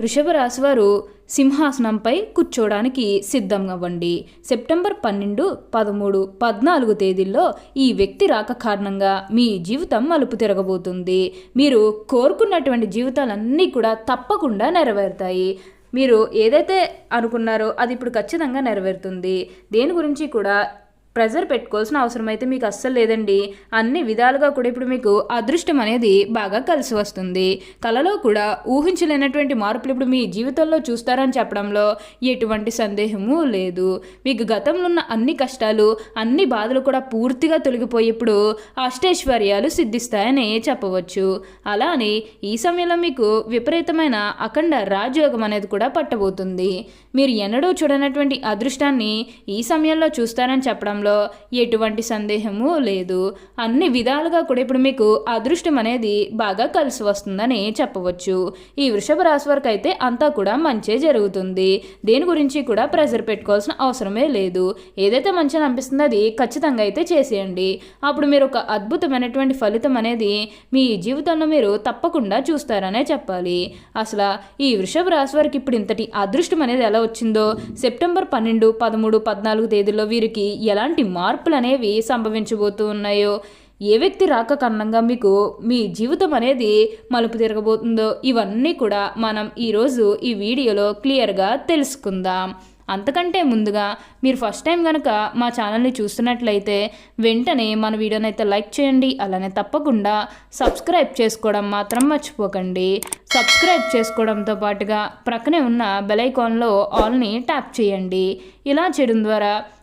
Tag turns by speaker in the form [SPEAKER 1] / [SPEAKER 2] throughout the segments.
[SPEAKER 1] వృషభ రాశివారు సింహాసనంపై కూర్చోడానికి సిద్ధంగా అవ్వండి సెప్టెంబర్ పన్నెండు పదమూడు పద్నాలుగు తేదీల్లో ఈ వ్యక్తి రాక కారణంగా మీ జీవితం మలుపు తిరగబోతుంది. మీరు కోరుకున్నటువంటి జీవితాలన్నీ కూడా తప్పకుండా నెరవేరుతాయి. మీరు ఏదైతే అనుకున్నారో అది ఇప్పుడు ఖచ్చితంగా నెరవేరుతుంది. దేని గురించి కూడా ప్రెజర్ పెట్టుకోవాల్సిన అవసరం అయితే మీకు అస్సలు లేదండి. అన్ని విధాలుగా కూడా ఇప్పుడు మీకు అదృష్టం అనేది బాగా కలిసి వస్తుంది. కళలో కూడా ఊహించలేనటువంటి మార్పులు ఇప్పుడు మీ జీవితంలో చూస్తారని చెప్పడంలో ఎటువంటి సందేహము లేదు. మీకు గతంలో ఉన్న అన్ని కష్టాలు అన్ని బాధలు కూడా పూర్తిగా తొలగిపోయి ఇప్పుడు అష్టైశ్వర్యాలు సిద్ధిస్తాయని చెప్పవచ్చు. అలానే ఈ సమయంలో మీకు విపరీతమైన అఖండ రాజయోగం అనేది కూడా పట్టబోతుంది. మీరు ఎన్నడూ చూడనటువంటి అదృష్టాన్ని ఈ సమయంలో చూస్తారని చెప్పడం విషయంలో ఎటువంటి సందేహము లేదు. అన్ని విధాలుగా కూడా ఇప్పుడు మీకు అదృష్టం అనేది బాగా కలిసి వస్తుందని చెప్పవచ్చు. ఈ వృషభ రాశి వరకు అయితే అంతా కూడా మంచే జరుగుతుంది. దేని గురించి కూడా ప్రెజర్ పెట్టుకోవాల్సిన అవసరమే లేదు. ఏదైతే మంచిగా అనిపిస్తుందో అది ఖచ్చితంగా అయితే చేసేయండి. అప్పుడు మీరు ఒక అద్భుతమైనటువంటి ఫలితం అనేది మీ జీవితంలో మీరు తప్పకుండా చూస్తారనే చెప్పాలి. అసలు ఈ వృషభ రాశి వారికి ఇప్పుడు ఇంతటి అదృష్టం అనేది ఎలా వచ్చిందో సెప్టెంబర్ పన్నెండు పదమూడు పద్నాలుగు తేదీల్లో వీరికి ఎలాంటి ఎలాంటి మార్పులు అనేవి సంభవించబోతూ ఉన్నాయో ఏ వ్యక్తి రాక కారణంగా మీకు మీ జీవితం అనేది మలుపు తిరగబోతుందో ఇవన్నీ కూడా మనం ఈరోజు ఈ వీడియోలో క్లియర్గా తెలుసుకుందాం. అంతకంటే ముందుగా మీరు ఫస్ట్ టైం కనుక మా ఛానల్ని చూస్తున్నట్లయితే వెంటనే మన వీడియోని అయితే లైక్ చేయండి అలానే తప్పకుండా సబ్స్క్రైబ్ చేసుకోవడం మాత్రం మర్చిపోకండి. సబ్స్క్రైబ్ చేసుకోవడంతో పాటుగా ప్రక్కనే ఉన్న బెలైకాన్లో ఆల్ని ట్యాప్ చేయండి. ఇలా చేయడం ద్వారా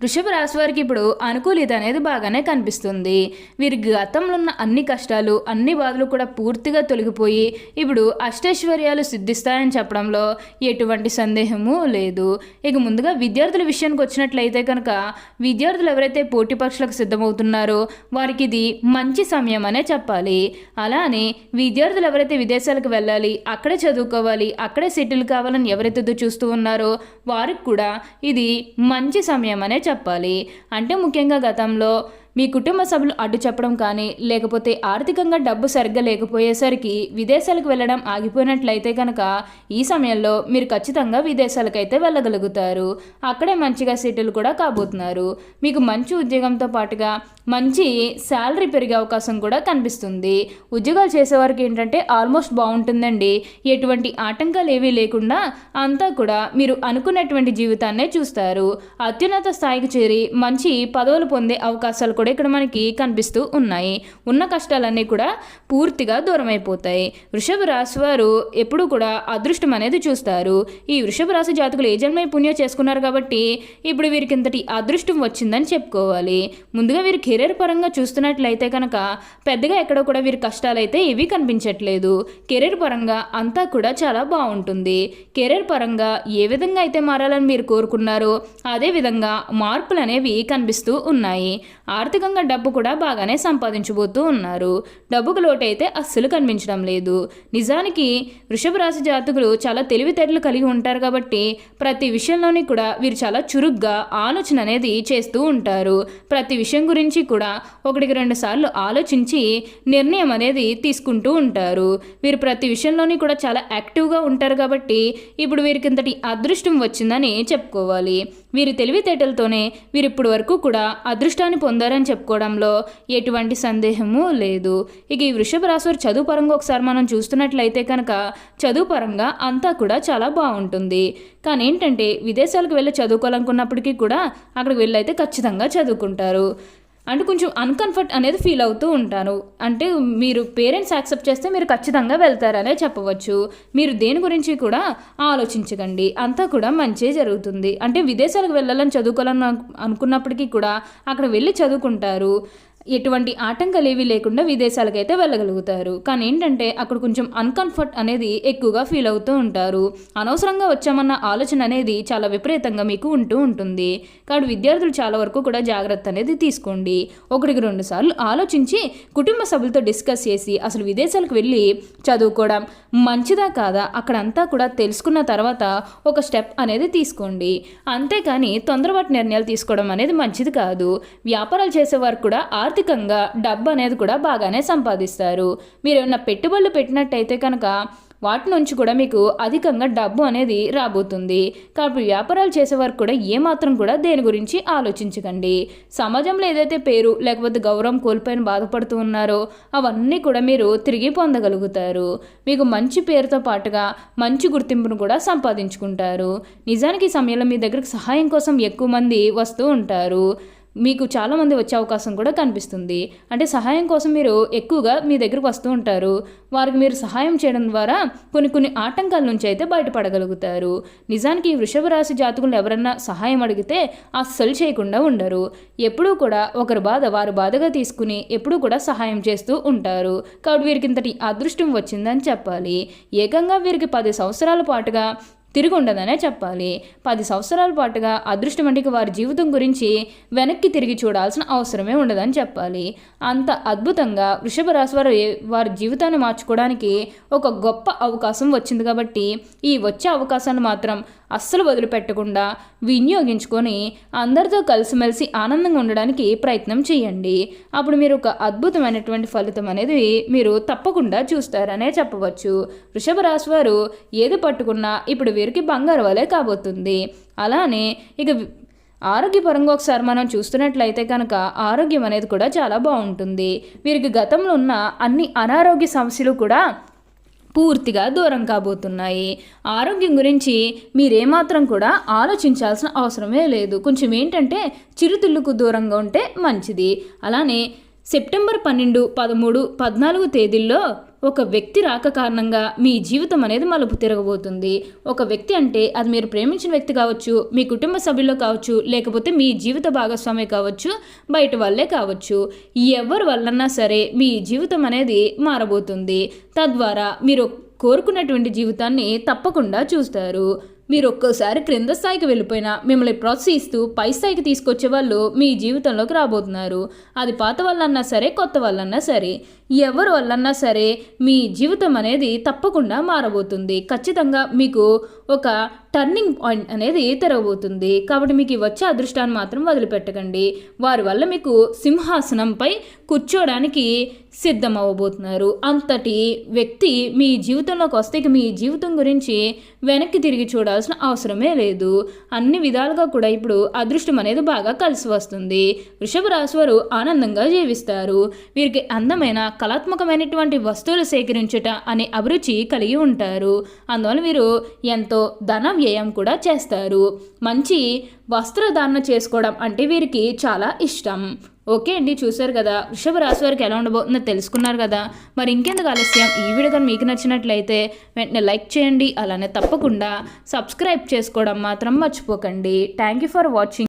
[SPEAKER 1] వృషభ రాశి వారికి ఇప్పుడు అనుకూలిత అనేది బాగానే కనిపిస్తుంది. వీరి గతంలో ఉన్న అన్ని కష్టాలు అన్ని బాధలు కూడా పూర్తిగా తొలగిపోయి ఇప్పుడు అష్టైశ్వర్యాలు సిద్ధిస్తాయని చెప్పడంలో ఎటువంటి సందేహము లేదు. ఇక ముందుగా విద్యార్థుల విషయానికి వచ్చినట్లయితే కనుక విద్యార్థులు ఎవరైతే పోటీ పరీక్షలకు సిద్ధమవుతున్నారో వారికి ఇది మంచి సమయం అనే చెప్పాలి. అలానే విద్యార్థులు ఎవరైతే విదేశాలకు వెళ్ళాలి అక్కడే చదువుకోవాలి అక్కడే సెటిల్ కావాలని ఎవరైతే చూస్తూ ఉన్నారో వారికి కూడా ఇది మంచి సమయం అనే చెప్పాలి. అంటే ముఖ్యంగా గతంలో మీ కుటుంబ సభ్యులు అడ్డు చెప్పడం కానీ లేకపోతే ఆర్థికంగా డబ్బు సరిగ్గా లేకపోయేసరికి విదేశాలకు వెళ్ళడం ఆగిపోయినట్లయితే కనుక ఈ సమయంలో మీరు ఖచ్చితంగా విదేశాలకైతే వెళ్ళగలుగుతారు. అక్కడే మంచిగా సెటిల్ కూడా కాబోతున్నారు. మీకు మంచి ఉద్యోగంతో పాటుగా మంచి శాలరీ పెరిగే అవకాశం కూడా కనిపిస్తుంది. ఉద్యోగాలు చేసేవారికి ఏంటంటే ఆల్మోస్ట్ బాగుంటుందండి. ఎటువంటి ఆటంకాలు ఏవీ లేకుండా అంతా కూడా మీరు అనుకున్నటువంటి జీవితాన్నే చూస్తారు. అత్యున్నత స్థాయికి చేరి మంచి పదవులు పొందే అవకాశాలు కూడా ఇక్కడ మనకి కనిపిస్తూ ఉన్నాయి. ఉన్న కష్టాలన్నీ కూడా పూర్తిగా దూరం అయిపోతాయి వృషభ రాశి వారు ఎప్పుడూ కూడా అదృష్టం అనేది చూస్తారు. ఈ వృషభ రాశి జాతకులు ఏ జన్మ పుణ్యం చేసుకున్నారు కాబట్టి ఇప్పుడు వీరికి ఇంతటి అదృష్టం వచ్చిందని చెప్పుకోవాలి. ముందుగా వీరికి కెరీర్ పరంగా చూస్తున్నట్లయితే కనుక పెద్దగా ఎక్కడ కూడా వీరి కష్టాలు అయితే ఇవి కనిపించట్లేదు. కెరీర్ పరంగా అంతా కూడా చాలా బాగుంటుంది. కెరీర్ పరంగా ఏ విధంగా అయితే మారాలని మీరు కోరుకున్నారో అదే విధంగా మార్పులు అనేవి కనిపిస్తూ ఉన్నాయి. ఆర్థికంగా డబ్బు కూడా బాగానే సంపాదించబోతూ ఉన్నారు. డబ్బుకు లోటైతే అస్సలు కనిపించడం లేదు. నిజానికి వృషభ రాశి జాతకులు చాలా తెలివితేటలు కలిగి ఉంటారు కాబట్టి ప్రతి విషయంలోని కూడా వీరు చాలా చురుగ్గా ఆలోచన అనేది చేస్తూ ఉంటారు. ప్రతి విషయం గురించి కూడా ఒకటికి రెండు సార్లు ఆలోచించి నిర్ణయం అనేది తీసుకుంటూ ఉంటారు. వీరు ప్రతి విషయంలోని కూడా చాలా యాక్టివ్గా ఉంటారు కాబట్టి ఇప్పుడు వీరికి ఇంతటి అదృష్టం వచ్చిందని చెప్పుకోవాలి. వీరి తెలివితేటలతోనే వీరు ఇప్పటి వరకు కూడా అదృష్టాన్ని పొందారని చెప్పుకోవడంలో ఎటువంటి సందేహము లేదు. ఇక ఈ వృషభ రాశి చదువు పరంగా ఒకసారి మనం చూస్తున్నట్లయితే కనుక చదువు పరంగా అంతా కూడా చాలా బాగుంటుంది. కానీ ఏంటంటే విదేశాలకు వెళ్ళి చదువుకోవాలనుకున్నప్పటికీ కూడా అక్కడికి వెళ్ళైతే ఖచ్చితంగా చదువుకుంటారు. అంటే కొంచెం అన్కంఫర్ట్ అనేది ఫీల్ అవుతూ ఉంటాను అంటే మీరు పేరెంట్స్ యాక్సెప్ట్ చేస్తే మీరు ఖచ్చితంగా వెళ్తారనే చెప్పవచ్చు. మీరు దేని గురించి కూడా ఆలోచించకండి. అంతా కూడా మంచి జరుగుతుంది. అంటే విదేశాలకు వెళ్ళాలని చదువుకోవాలని అనుకున్నప్పటికీ కూడా అక్కడ వెళ్ళి చదువుకుంటారు. ఎటువంటి ఆటంకాలు లేకుండా లేకుండా విదేశాలకైతే వెళ్ళగలుగుతారు. కానీ ఏంటంటే అక్కడ కొంచెం అన్కంఫర్ట్ అనేది ఎక్కువగా ఫీల్ అవుతూ ఉంటారు. అనవసరంగా వచ్చామన్న ఆలోచన అనేది చాలా విపరీతంగా మీకు ఉంటూ ఉంటుంది. కాబట్టి విద్యార్థులు చాలా వరకు కూడా జాగ్రత్త అనేది తీసుకోండి. ఒకటికి రెండు సార్లు ఆలోచించి కుటుంబ సభ్యులతో డిస్కస్ చేసి అసలు విదేశాలకు వెళ్ళి చదువుకోవడం మంచిదా కాదా? అక్కడంతా కూడా తెలుసుకున్న తర్వాత ఒక స్టెప్ అనేది తీసుకోండి. అంతేకాని తొందరపాటు నిర్ణయాలు తీసుకోవడం అనేది మంచిది కాదు. వ్యాపారాలు చేసేవారు కూడా ఆర్థికంగా డబ్బు అనేది కూడా బాగానే సంపాదిస్తారు. మీరు ఏమైనా పెట్టుబడులు పెట్టినట్టయితే కనుక వాటి నుంచి కూడా మీకు అధికంగా డబ్బు అనేది రాబోతుంది. కాబట్టి వ్యాపారాలు చేసేవారు కూడా ఏమాత్రం కూడా దేని గురించి ఆలోచించకండి. సమాజంలో ఏదైతే పేరు లేకపోతే గౌరవం కోల్పోయిన బాధపడుతూ ఉన్నారో అవన్నీ కూడా మీరు తిరిగి పొందగలుగుతారు. మీకు మంచి పేరుతో పాటుగా మంచి గుర్తింపును కూడా సంపాదించుకుంటారు. నిజానికి సమయంలో మీ దగ్గరకు సహాయం కోసం ఎక్కువ మంది వస్తూ ఉంటారు. మీకు చాలామంది వచ్చే అవకాశం కూడా కనిపిస్తుంది. అంటే సహాయం కోసం మీరు ఎక్కువగా మీ దగ్గరకు వస్తూ ఉంటారు. వారికి మీరు సహాయం చేయడం ద్వారా కొన్ని కొన్ని ఆటంకాల నుంచి అయితే బయటపడగలుగుతారు. నిజానికి వృషభ రాశి జాతకులు ఎవరన్నా సహాయం అడిగితే అస్సలు చేయకుండా ఉండరు. ఎప్పుడూ కూడా ఒకరి బాధ వారు బాధగా తీసుకుని ఎప్పుడూ కూడా సహాయం చేస్తూ ఉంటారు. కాబట్టి వీరికి ఇంతటి అదృష్టం వచ్చిందని చెప్పాలి. ఏకంగా వీరికి పది సంవత్సరాల పాటుగా తిరిగి ఉండదనే చెప్పాలి. పది సంవత్సరాల పాటుగా అదృష్టం అంటే వారి జీవితం గురించి వెనక్కి తిరిగి చూడాల్సిన అవసరమే ఉండదని చెప్పాలి. అంత అద్భుతంగా వృషభ రాశి వారు వారి జీవితాన్ని మార్చుకోవడానికి ఒక గొప్ప అవకాశం వచ్చింది కాబట్టి ఈ వచ్చే అవకాశాన్ని మాత్రం అస్సలు వదిలిపెట్టకుండా వినియోగించుకొని అందరితో కలిసిమెలిసి ఆనందంగా ఉండడానికి ప్రయత్నం చేయండి. అప్పుడు మీరు ఒక అద్భుతమైనటువంటి ఫలితం అనేది మీరు తప్పకుండా చూస్తారనే చెప్పవచ్చు. వృషభ రాశి వారు ఏది పట్టుకున్నా ఇప్పుడు పేరుకి బంగారు వలె కాబోతుంది. అలానే ఇక ఆరోగ్యపరంగా ఒకసారి మనం చూస్తున్నట్లయితే కనుక ఆరోగ్యం అనేది కూడా చాలా బాగుంటుంది. వీరికి గతంలో ఉన్న అన్ని అనారోగ్య సమస్యలు కూడా పూర్తిగా దూరం కాబోతున్నాయి. ఆరోగ్యం గురించి మీరేమాత్రం కూడా ఆలోచించాల్సిన అవసరమే లేదు. కొంచెం ఏంటంటే చిరుతిళ్ళుకు దూరంగా ఉంటే మంచిది. అలానే సెప్టెంబర్ పన్నెండు పదమూడు పద్నాలుగు తేదీల్లో ఒక వ్యక్తి రాక కారణంగా మీ జీవితం అనేది మలుపు తిరగబోతుంది. ఒక వ్యక్తి అంటే అది మీరు ప్రేమించిన వ్యక్తి కావచ్చు మీ కుటుంబ సభ్యుల్లో కావచ్చు లేకపోతే మీ జీవిత భాగస్వామి కావచ్చు బయట వాళ్ళే కావచ్చు. ఎవరి వల్లన్నా సరే మీ జీవితం అనేది మారబోతుంది. తద్వారా మీరు కోరుకున్నటువంటి జీవితాన్ని తప్పకుండా చూస్తారు. మీరు ఒక్కోసారి క్రింద స్థాయికి వెళ్ళిపోయినా మిమ్మల్ని ప్రోత్సహిస్తూ పై స్థాయికి తీసుకొచ్చే వాళ్ళు మీ జీవితంలోకి రాబోతున్నారు. అది పాత వాళ్ళన్నా సరే కొత్త వాళ్ళన్నా సరే. ఎవరు వల్లన్నా సరే మీ జీవితం అనేది తప్పకుండా మారబోతుంది. ఖచ్చితంగా మీకు ఒక టర్నింగ్ పాయింట్ అనేది తెరవబోతుంది. కాబట్టి మీకు వచ్చే అదృష్టాన్ని మాత్రం వదిలిపెట్టకండి. వారి వల్ల మీకు సింహాసనంపై కూర్చోడానికి సిద్ధమవ్వబోతున్నారు. అంతటి వ్యక్తి మీ జీవితంలోకి వస్తే మీ జీవితం గురించి వెనక్కి తిరిగి చూడాల్సిన అవసరమే లేదు. అన్ని విధాలుగా కూడా ఇప్పుడు అదృష్టం అనేది బాగా కలిసి వస్తుంది. వృషభ రాశి వారు ఆనందంగా జీవిస్తారు. వీరికి అందమైన కళాత్మకమైనటువంటి వస్తువులు సేకరించుట అనే అభిరుచి కలిగి ఉంటారు. అందువల్ల వీరు ఎంతో ధన వ్యయం కూడా చేస్తారు. మంచి వస్త్రధారణ చేసుకోవడం అంటే వీరికి చాలా ఇష్టం. ఓకే అండి చూశారు కదా వృషభ రాశి వారికి ఎలా ఉండబోతుందో తెలుసుకున్నారు కదా. మరి ఇంకెందుకు ఆలస్యం? ఈ వీడియో కానీ మీకు నచ్చినట్లయితే వెంటనే లైక్ చేయండి అలానే తప్పకుండా సబ్స్క్రైబ్ చేసుకోవడం మాత్రం మర్చిపోకండి. Thank you for watching.